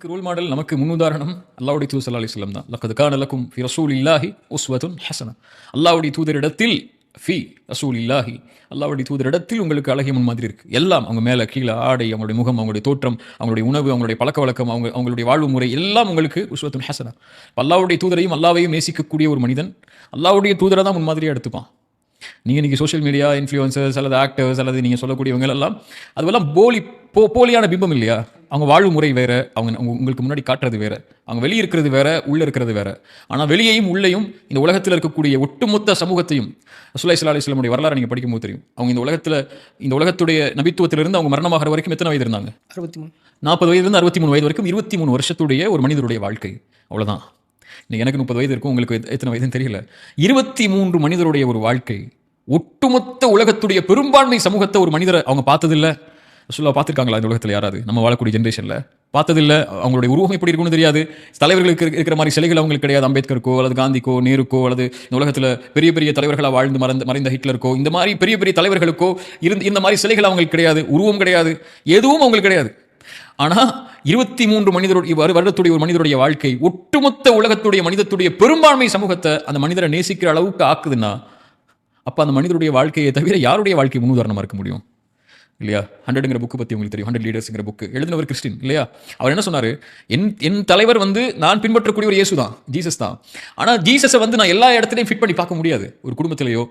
நமக்கு role model நமக்கு முன்னுதாரணம் அல்லாவுடைய தூதர் சல்லா அலிஸ்லாம் தான். லக்கது கான லக்கும் ஃபி ரசூல் இல்லாஹி உஸ்வதுன் ஹசனா. அல்லாவுடைய தூதரிடத்தில் ஃபி ரசூல் இல்லாஹி அல்லாவுடைய தூதரிடத்தில் உங்களுக்கு அழகிய முன் மாதிரி இருக்கு. எல்லாம் அவங்க மேலே கீழே ஆடை அவங்களுடைய முகம் அவங்களுடைய தோற்றம் அவங்களுடைய உணவு அவங்களுடைய பழக்க வழக்கம் அவங்க அவங்களுடைய வாழ்வு முறை எல்லாம் உங்களுக்கு உஸ்வத்துன் ஹசனா. அல்லாவுடைய தூதரையும் அல்லாவையும் நேசிக்கக்கூடிய ஒரு மனிதன் அல்லாவுடைய தூதரை தான் முன்மாதிரியாக எடுத்துப்பான். நீங்கள் இன்றைக்கி சோஷியல் மீடியா இன்ஃப்ளூயன்சர்ஸ் அல்லது ஆக்டர்ஸ் அல்லது நீங்கள் சொல்லக்கூடியவங்க எல்லாம் அதுவெல்லாம் போலி போ போலியான பிம்பம் இல்லையா? அவங்க வாழ்வு முறை வேற அவங்க உங்க- உங்களுக்கு முன்னாடி காட்டுறது வேற அவங்க வெளியே இருக்கிறது வேற உள்ளே இருக்கிறது வேற. ஆனால் வெளியேயும் உள்ளேயும் இந்த உலகத்தில் இருக்கக்கூடிய ஒட்டுமொத்த சமூகத்தையும் ஸல்லல்லாஹு அலைஹி வஸல்லம் வரலாறு நீங்கள் படிக்கும்போது தெரியும். அவங்க இந்த உலகத்தில் இந்த உலகத்துடைய நபித்துவத்திலிருந்து அவங்க மரணமாகிற வரைக்கும் எத்தனை வயது இருந்தாங்க? அறுபத்தி மூணு. நாற்பது வயதுலேருந்து அறுபத்தி மூணு வயது வரைக்கும் இருபத்தி மூணு வருஷத்துடைய ஒரு மனிதருடைய வாழ்க்கை. அவ்வளவுதான். இன்னைக்கு எனக்கு முப்பது வயது இருக்கும் உங்களுக்கு எத்த- எத்தனை வயதுன்னு தெரியல. இருபத்தி மூன்று மனிதருடைய ஒரு வாழ்க்கை ஒட்டுமொத்த உலகத்துடைய பெரும்பான்மை சமூகத்தை ஒரு மனிதரை அவங்க பார்த்ததில்ல. சொல்ல பார்த்துருக்காங்களா இந்த உலகத்தில் யாராவது? நம்ம வாழக்கூடிய ஜென்ரேஷனில் பார்த்ததில்ல. அவங்களுடைய உருவம் எப்படி இருக்குன்னு தெரியாது. தலைவர்களுக்கு இருக்கிற மாதிரி சிலைகள் அவங்களுக்கு கிடையாது. அம்பேத்கருக்கோ அல்லது காந்திக்கோ நேருக்கோ அல்லது இந்த உலகத்தில் பெரிய பெரிய தலைவர்களாக வாழ்ந்து மறந்த மறைந்த ஹிட்லருக்கோ இந்த மாதிரி பெரிய பெரிய தலைவர்களுக்கோ இருந்து இந்த மாதிரி சிலைகள் அவங்களுக்கு கிடையாது. உருவம் கிடையாது. எதுவும் அவங்களுக்கு கிடையாது. ஆனால் இருபத்தி மூன்று மனிதருடைய வரு- வருடத்துடைய ஒரு மனிதருடைய வாழ்க்கை ஒட்டுமொத்த உலகத்துடைய மனிதத்துடைய பெரும்பான்மை சமூகத்தை அந்த மனிதரை நேசிக்கிற அளவுக்கு ஆக்குதுன்னா அப்போ அந்த மனிதருடைய வாழ்க்கையை தவிர யாருடைய வாழ்க்கை முன்னுதாரணமாக இருக்க முடியும்? இல்லையா? ஹண்ட்ரடுங்கிற புக்கு பற்றி உங்களுக்கு தெரியும் ஹண்ட்ரட் லீடர்ஸ்ங்கிற புக்கு எழுதினவர் கிறிஸ்டின் இல்லையா? அவர் என்ன சொன்னார்? என் என் தலைவர் வந்து நான் பின்பற்றக்கூடிய ஒரு இயேசு தான் ஜீசஸ் தான் ஆனால் ஜீசஸை வந்து நான் எல்லா இடத்துலையும் ஃபிட் பண்ணி பார்க்க முடியாது. ஒரு குடும்பத்திலேயோ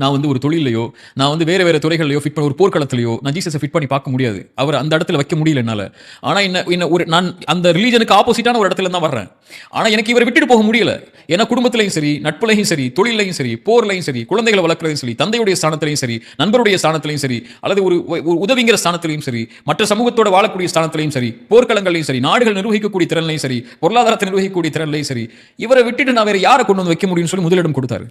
நான் வந்து ஒரு தொழிலையோ நான் வந்து வேறு வேறு துறைகளையோ ஃபிட் பண்ண ஒரு போர்க்களத்திலையோ நான் ஜீசஸை ஃபிட் பண்ணி பார்க்க முடியாது. அவர் அந்த இடத்துல வைக்க முடியல என்னால். ஆனால் என்ன என்ன ஒரு நான் அந்த ரிலீஜனுக்கு ஆப்போசிட்டான ஒரு இடத்துல தான் வர்றேன். ஆனால் எனக்கு இவரை விட்டுட்டு போக முடியல. ஏன்னா குடும்பத்திலையும் சரி நட்புலையும் சரி தொழிலையும் சரி போர்லையும் சரி குழந்தைகளை வளர்க்குறதையும் சரி தந்தையுடைய ஸ்தானத்திலையும் சரி நண்பருடைய ஸ்தானத்திலையும் சரி அல்லது ஒரு ஒரு உதவிங்கிற ஸ்தானத்திலையும் சரி மற்ற சமூகத்தோட வாழக்கூடிய ஸ்தானத்திலையும் சரி போர்க்களங்களையும் சரி நாடுகள் நிர்வகிக்கக்கூடிய திறன்லையும் சரி பொருளாதாரத்தை நிர்வகிக்கக்கூடிய திறன்லையும் சரி இவரை விட்டுட்டு நான் வேற யாரை கொண்டு வந்து வைக்க முடியும்னு சொல்லி முதலிடம் கொடுத்தாரு.